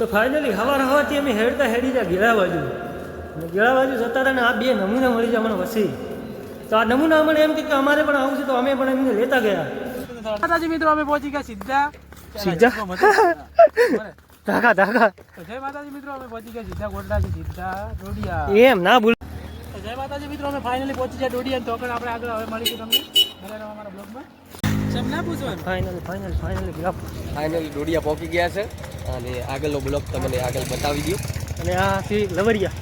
તો ફાઇનલી હવાર હવાથી અમે હેડતા હેડી જાય ગેળા બાજુ. અને ગેળા બાજુ જતા હતા ને આ બે નમૂના મળી જાય મને વસી તો આ નમૂના અમને એમ કે કે અમારે પણ આવું છે તો અમે પણ એમને લેતા ગયા. માતાજી મિત્રો અમે પહોંચી ગયા સીધા. સીધા? ધાકા ધાકા. જય માતાજી મિત્રો અમે પહોંચી ગયા સીધા ગોડલાથી સીધા ડોડિયા. એમ ના ભૂલ. જય માતાજી મિત્રો અમે ફાઇનલી પહોંચી ગયા ડોડિયા તો પણ આપણે આગળ હવે મળીશું તમને. અમારા બ્લોગમાં સમ ના પૂછવાનું finally final finally finally Dodiya પહોંચી ગયા છે. અને આગળનો બ્લોક તમને આગળ બતાવી દઉં. અને આ છે લવરિયા?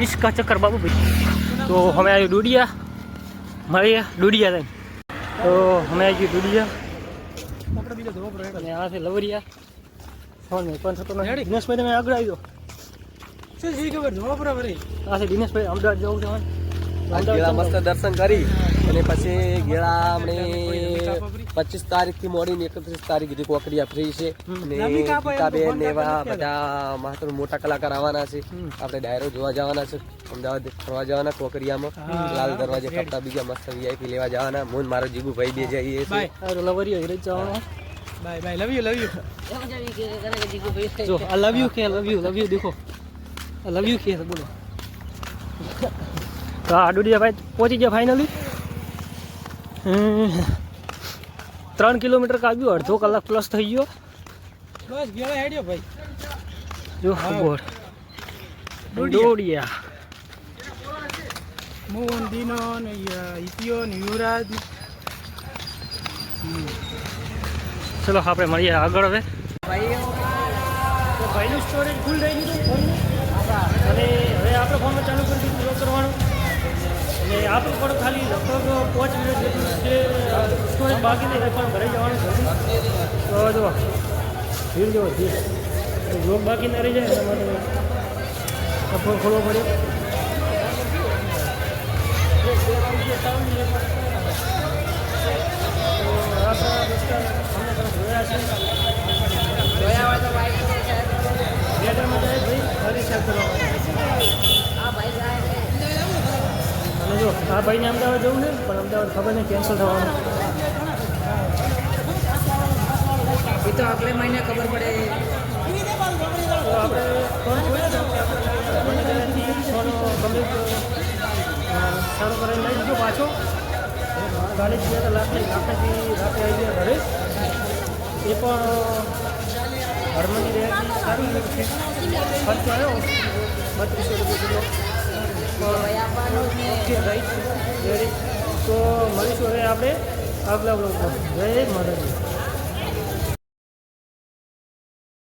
ઇસકા ચક્કર બાબુભાઈ તો અમે આવ્યું ડુડિયા મળીએ ડુડિયા લઈને. તો અમે આવી ડુડિયા. અને આ છે લવરિયા. ફોન પણ થતો નથી? દિનેશભાઈ તમે આગળ આવી જાઓ. શું ખબર? આ છે દિનેશભાઈ અમદાવાદ જવું છે મસ્ત દર્શન કરી. અને પછી ગેળા આપણે પચીસ તારીખથી મોડીને એકત્રીસ તારીખ સુધી કોકડિયા ફ્રી છે. ગીતાબેન ને એવા બધા મહત્વ મોટા કલાકાર આવવાના છે. આપણે ડાયરો જોવા જવાના છે. અમદાવાદ ફરવા જવાના કોકરિયામાં લાલ દરવાજે કપડા બીજા મસ્ત વીઆઈપી લેવા જવાના. મોન મારો જીગુ ભાઈ બે જઈએ આ લવરિયા હિરેજ જવાનો. Bye bye love you love you. જો આ લવ યુ કે લવ યુ લવ યુ દેખો. આ લવ યુ કે બોલો. તો આ ડુડિયા ભાઈ પહોંચી ગયા ફાઇનલી ત્રણ કિલોમીટર કાપ્યું અડધો કલાક પ્લસ થઈ ગયો. બસ ગેળા હેડ્યો ભાઈ. જો ખબર. ડોડિયા મોહન દીનો ને ઇતિયો ને યુવરાજ. ચલો આપણે મળીએ આગળ હવે. તો ભાઈનું સ્ટોરેજ ફૂલ થઈ ગયું અને હવે આપણે ફોનમાં ચાલુ કરી દીધું. અને આપણું પણ ખાલી લગભગ પાંચ મિનિટ જેટલું જે સ્ટોરેજ બાકી નહીં પણ ભરાઈ જવાનું છે. તો જો ભીડ જો ભીડ જોબ બાકી ના રહી જાય એના માટે આ ખોલવો પડ્યો જોયા છે થિયેટરમાં જાય ભાઈ ફરી સાહેબ કરવા અને જો આ ભાઈને અમદાવાદ જવું છે પણ અમદાવાદ ખબર નહીં કેન્સલ થવાનું. એ તો આગલે મહિને ખબર પડે. તો સારો કરીને લઈ લીધો પાછો. ગાડી ગયા હતા લાસ્ટ લાખથી રાતે આવી ગયા ઘરે. એ પણ હરમની રહ્યા સારું છે. ખર્ચો આવ્યો. બત્રીસો રૂપિયા કિલો રાઈટ વેરી તો મળીશું હવે આપણે આગલા બ્લોગમાં જય માતાજી.